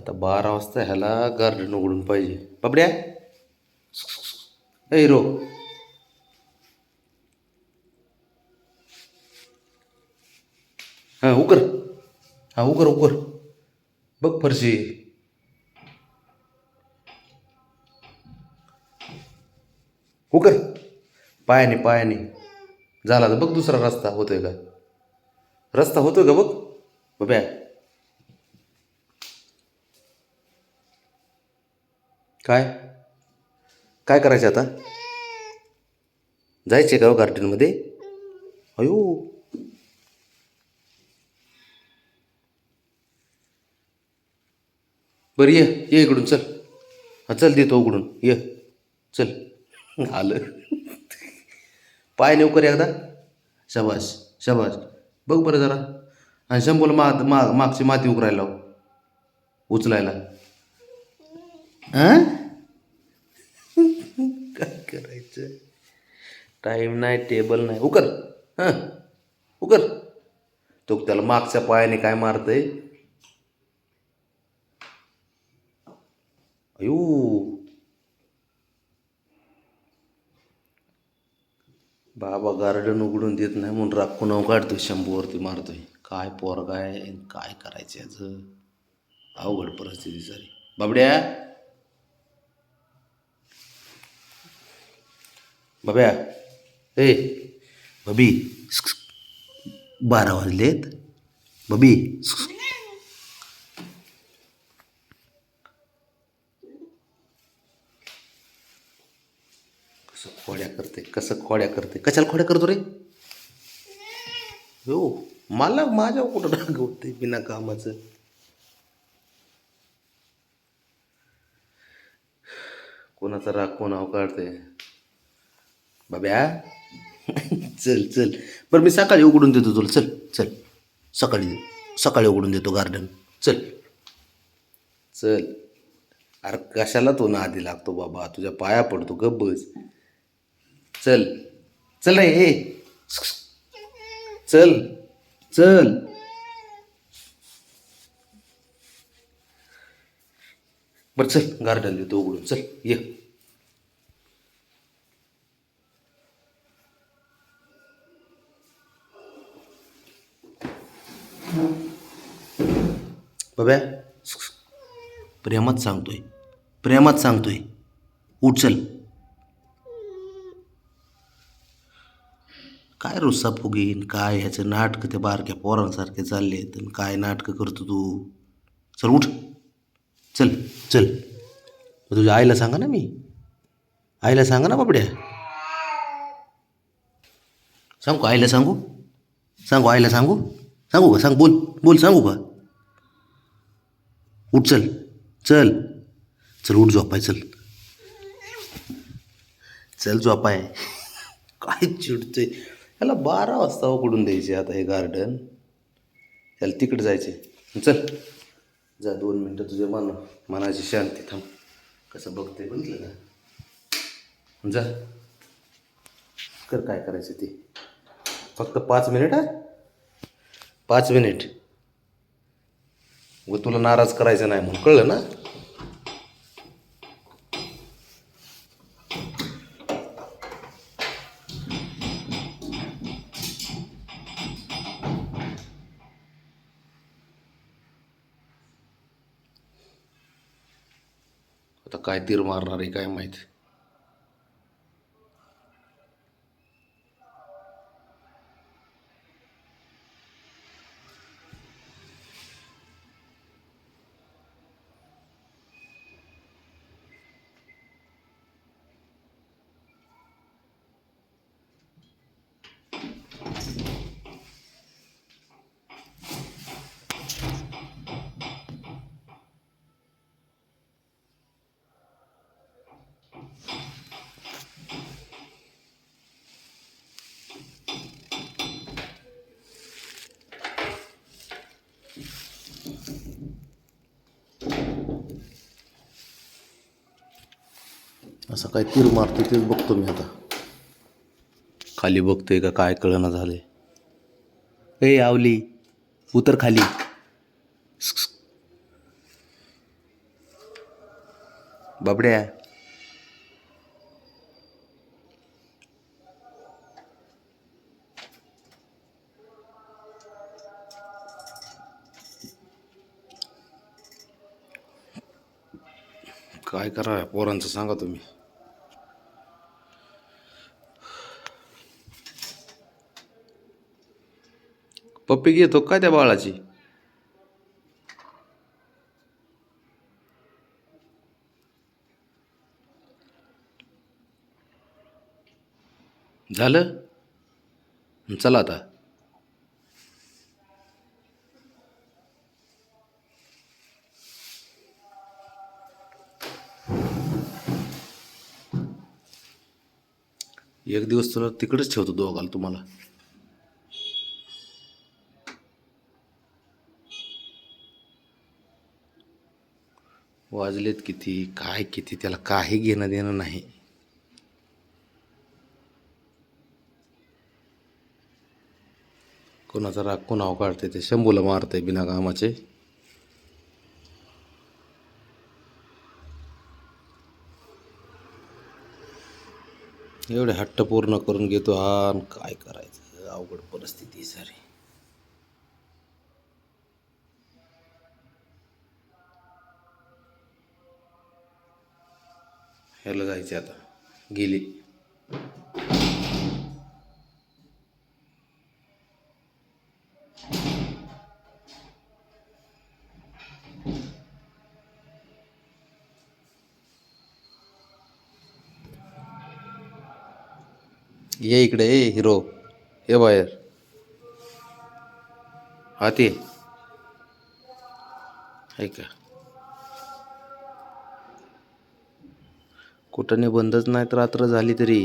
आता बारा वाजता ह्याला गार्डन उघडून पाहिजे. बाबड्या! ए हां उकर. हां उकर उकर. बघ फरशी. उकर. पायाने पायाने. झाला तर बघ दुसरा रस्ता होतोय का? रस्ता होतोय का बघ? बब्या! काय? काय करायचं आता? जायचे का हो गार्डनमध्ये? अयो. बरं ये ये इकडून चल. हा चल देतो उघडून. ये चल. आलं. पाय नेऊ कर एकदा. शबाश शबाश बघ बरं जरा. आणि शंभूला मा मागची माती उकरायला लाव. उचलायला. काय करायचं टाईम नाही टेबल नाही. उकर हां? उकर तो त्याला मागच्या पायाने काय मारतंय? अयो बाबा गार्डन उघडून देत नाही म्हणून राखून नाव काढतोय शंभूवरती मारतोय. काय पोरगा काय करायचं याचं? अवघड परिस्थिती सारी. बाबड्या! बाब्या ए बबी बारा वाजलेत. बबी कसं खोड्या करते कसं खोड्या करते? कशाला खोड्या करतो रे? हो मला माझ्या कुठं रागवते बिना कामाचं? कोणाचा राग कोणावर काढते बाब्या. चल चल. बरं मी सकाळी उघडून देतो तुला. चल चल. सकाळी सकाळी उघडून देतो गार्डन चल. चल. अरे कशाला तो नादी लागतो बाबा? तुझ्या पाया पडतो गप बस. चल. चल रे हे चल. चल. बरं चल. गार्डन देतो उघडून. चल ये. बाब्या प्रेमात सांगतोय. प्रेमात सांगतोय. उठ चल. काय रोजचा फुगीन काय ह्याचं नाटकं ते बारक्या पोरांसारखे चालले आणि काय नाटकं करतो तू? चल उठ. चल चल. मग तुझ्या आईला सांगा ना मी. आईला सांगा ना बाबड्या. सांगू आईला सांगू? सांगू आईला सांगू? सांगू का? सांग बोल बोल सांगू का? उठ चल चल चल उठ झोपाय चल. चल झोपाय. काय चिडतोय? याला बारा वाजता उकडून द्यायचे आता हे गार्डन याला तिकडे जायचे. चल जा दोन मिनटं तुझ्या मन मनाची शांती थांब. कसं बघते बघितलं ना जा. कर काय करायचं ते. फक्त पाच मिनिट आहे पाच मिनिट. व तुला नाराज करायचं नाही म्हणून कळलं ना? आता काय तीर मारणार आहे काय माहीत? असं काय तीर मारतो तेच बघतो मी आता. खाली बघतोय का काय कळणं झालंय. ए आवली उतर खाली. बाबड्या. काय करा पोरांचं सांगा तुम्ही. पप्पी घेतो काय त्या बाळाची? झालं? चला आता. एक दिवस तुला तिकडेच ठेवतो दोघाला तुम्हाला. वाजलेत किती काय किती त्याला काही घेणं देणं नाही. कोणाचा राग कोणाव काढते ते? शंभूला मारते बिना कामाचे. एवढे हट्ट पूर्ण करून घेतो हा आणि काय करायचं? अवघड परिस्थिती सारी. ह्याला जायचे आता. गेली. ये इकडे ए हिरो. ये बाहेर. हाती ऐका. कुठं बंदच नाही तर रात्र झाली तरी.